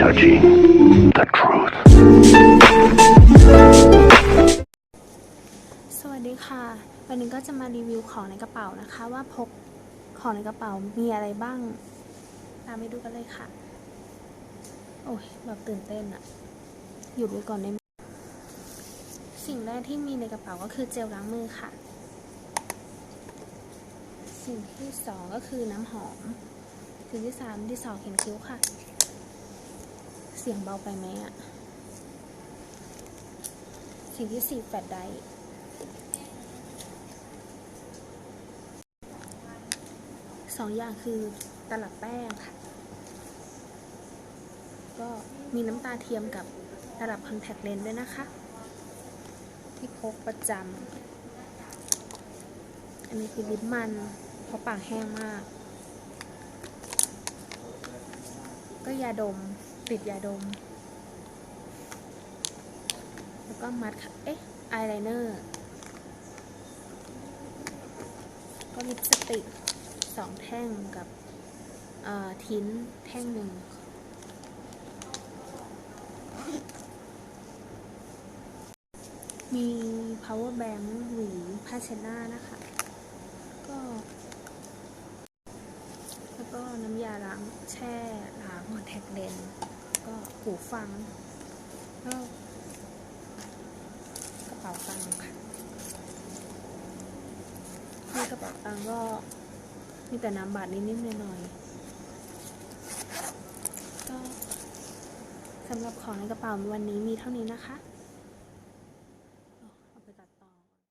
touching the truth. สวัสดีค่ะ วันนี้ก็จะมารีวิวของในกระเป๋านะคะ ว่าพกของในกระเป๋ามีอะไรบ้าง ตามไปดูกันเลยค่ะ โอ้ยแบบตื่นเต้นอะหยุดไว้ก่อนได้ไหมสิ่งแรกที่มีในกระเป๋าก็คือเจลล้างมือค่ะ สิ่งที่สองก็คือน้ำหอมสิ่งที่สามที่สองเขียนคิ้วค่ะ สียงเบาไปไหมอะสิ่งที่สี่แฟลชไดรฟ์สองอย่างคือตลับแป้งค่ะ ก็มีน้ำตาเทียมกับตลับคอนแทคเลนส์ด้วยนะคะ ที่พกประจำ อันนี้คือลิปมัน เพราะปากแห้งมาก ก็ยาดม ติดยาดม แล้วก็มัดค่ะเอ๊ะอายไลเนอร์ ก็ลิปสติกสองแท่งกับทิ้นแท่งหนึ่งมี power bank หวีผ้าเช็ดหน้านะคะ ก็ แล้วก็น้ำยาล้างแช่ล้างคอนแทคเลนส์ ก็หูฟังก็กระเป๋าตังค์ค่ะในกระเป๋าตังค์ก็มีแต่น้ำบาดนิดๆหน่อยๆก็สำหรับของในกระเป๋าวันนี้มีเท่านี้นะคะ